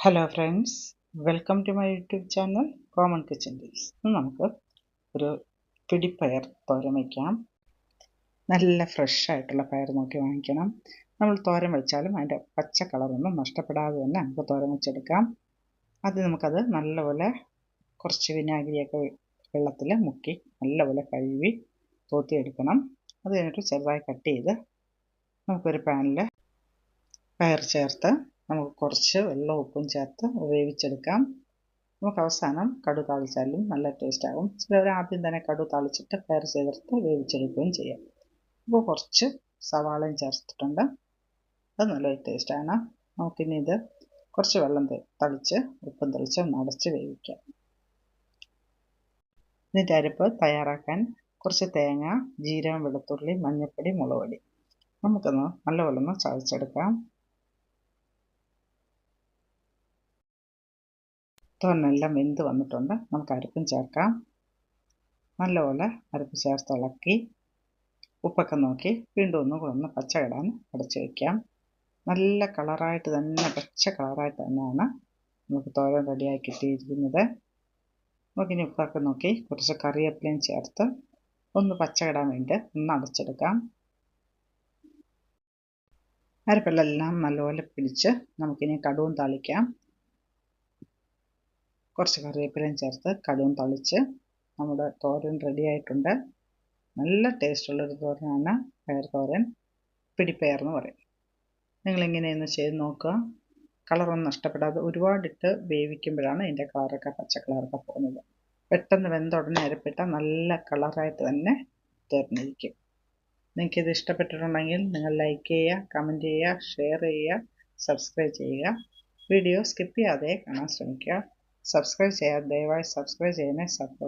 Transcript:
Hello friends welcome to my YouTube channel common kitchen tips നമുക്ക് ഒരു പിടിപ്പയർ തോരൻ വയ്ക്കാം നല്ല ഫ്രഷ് ആയിട്ടുള്ള പയർ നോക്കി വാങ്ങിക്കണം. നമ്മൾ തോരൻ വെച്ചാലും അതിന്റെ പച്ച കളറൊന്നും നഷ്ടപ്പെടാതെ തന്നെ നമുക്ക് തോരൻ വെച്ചെടുക്കാം. അത് നമുക്കത് നല്ലപോലെ കുറച്ച് വിനാഗിരിയൊക്കെ വെള്ളത്തിൽ മുക്കി നല്ലപോലെ കഴുകി തോത്തിയെടുക്കണം. അത് കഴിഞ്ഞിട്ട് ചെറുതായി കട്ട് ചെയ്ത് നമുക്കൊരു പാനിൽ പയർ ചേർത്ത് നമുക്ക് കുറച്ച് വെള്ളവും ഉപ്പും ചേർത്ത് വേവിച്ചെടുക്കാം. നമുക്ക് അവസാനം കടു താളിച്ചാലും നല്ല ടേസ്റ്റ് ആകും. ചിലവർ ആദ്യം തന്നെ കടു താളിച്ചിട്ട് കയർ ചേർത്ത് വേവിച്ചെടുക്കുകയും ചെയ്യാം. അപ്പോൾ കുറച്ച് സവാളയും ചേർത്തിട്ടുണ്ട്. അത് നല്ലൊരു ടേസ്റ്റാണ് നമുക്കിനി ഇത് കുറച്ച് വെള്ളം തളിച്ച് ഉപ്പും തളിച്ച് ഒന്ന് അടച്ച് വേവിക്കാം. ഇതിന്റെ അരിപ്പ് തയ്യാറാക്കാൻ കുറച്ച് തേങ്ങ ജീരകം വെളുത്തുള്ളി മഞ്ഞൾപ്പൊടി മുളക് പൊടി നമുക്കൊന്ന് നല്ലപോലെ ഒന്ന് ചതച്ചെടുക്കാം. തോരനെല്ലാം വെന്ത് വന്നിട്ടുണ്ട്. നമുക്ക് അരപ്പും ചേർക്കാം. നല്ലപോലെ അരപ്പ് ചേർത്ത് ഇളക്കി ഉപ്പൊക്കെ നോക്കി വീണ്ടും ഒന്നും ഒന്ന് പച്ച ഇടാൻ അടച്ച് വയ്ക്കാം നല്ല കളറായിട്ട് തന്നെ പച്ച കളറായിട്ട് തന്നെയാണ് നമുക്ക് തോരൻ റെഡിയായി കിട്ടിയിരിക്കുന്നത്. നമുക്കിനി ഉപ്പൊക്കെ നോക്കി കുറച്ച് കറിവേപ്പിലയും ചേർത്ത് ഒന്ന് പച്ച ഇടാൻ വേണ്ടി ഒന്ന് അടച്ചെടുക്കാം. അരപ്പെല്ലാം നല്ലപോലെ പിടിച്ച് നമുക്കിനി കടുവും താളിക്കാം. കുറച്ച് കറിവേപ്പിലയും ചേർത്ത് കടുകും തളിച്ച് നമ്മുടെ തോരൻ റെഡി ആയിട്ടുണ്ട്. നല്ല ടേസ്റ്റുള്ളൊരു തോരനാണ് പയർ തോരൻ. പിടിപ്പയർ എന്ന് പറയും. നിങ്ങളിങ്ങനെയൊന്ന് ചെയ്ത് നോക്കുക. കളറൊന്നും നഷ്ടപ്പെടാതെ ഒരുപാടിട്ട് വേവിക്കുമ്പോഴാണ് ഇതിന്റെ കളറൊക്കെ പച്ച കളറൊക്കെ പോകുന്നത്. പെട്ടെന്ന് വെന്ത ഉടനെ അരപ്പിട്ട നല്ല കളറായിട്ട് തന്നെ തോരനിരിക്കും. നിങ്ങൾക്കിത് ഇഷ്ടപ്പെട്ടിട്ടുണ്ടെങ്കിൽ നിങ്ങൾ ലൈക്ക് ചെയ്യുക കമന്റ് ചെയ്യുക ഷെയർ ചെയ്യുക സബ്സ്ക്രൈബ് ചെയ്യുക. വീഡിയോ സ്കിപ്പ് ചെയ്യാതെ കാണാൻ ശ്രമിക്കുക. സബ്സ്ക്രൈബ് ചെയ്യാതെ ദയവായി സബ്സ്ക്രൈബ് ചെയ്യുന്നേ സപ്പോർട്ട്